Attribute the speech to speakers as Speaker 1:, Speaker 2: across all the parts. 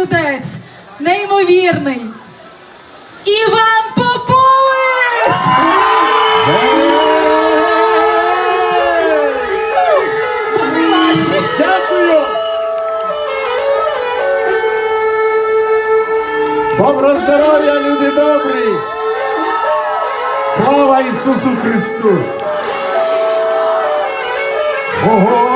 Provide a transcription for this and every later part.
Speaker 1: Чудець, неймовірний. Іван Попович! Вони ваші!
Speaker 2: Дякую! Добро здоров'я, люди добрі! Слава Ісусу Христу! Ого!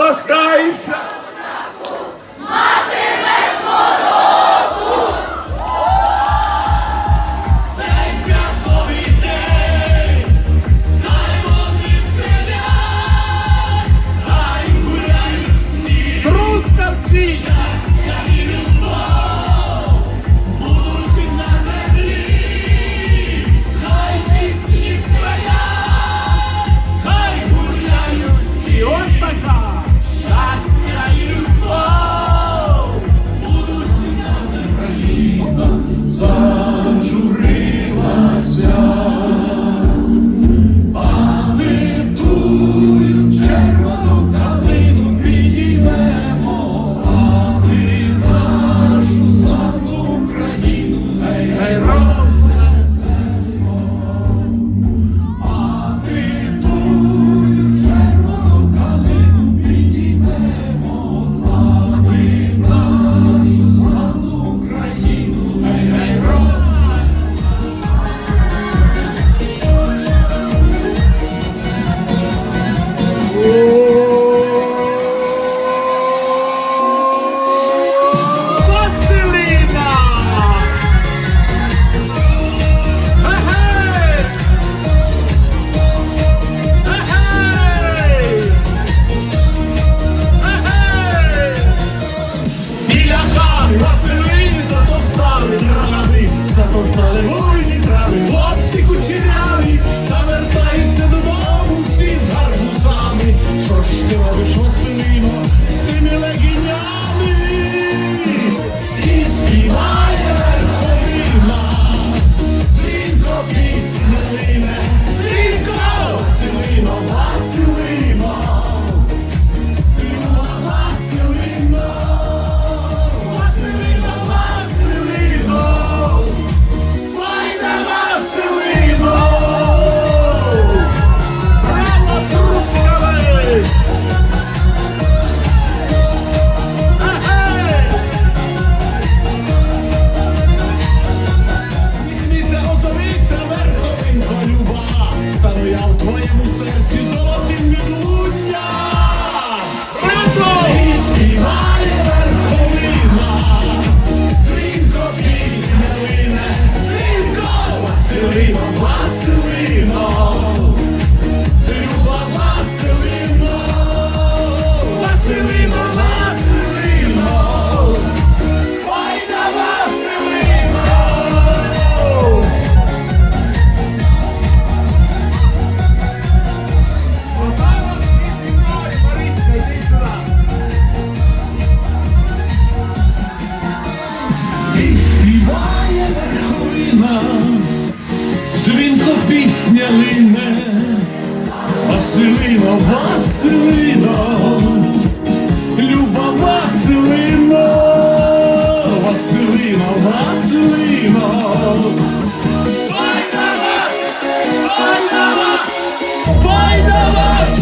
Speaker 2: Колохайся! зажури.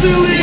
Speaker 2: silly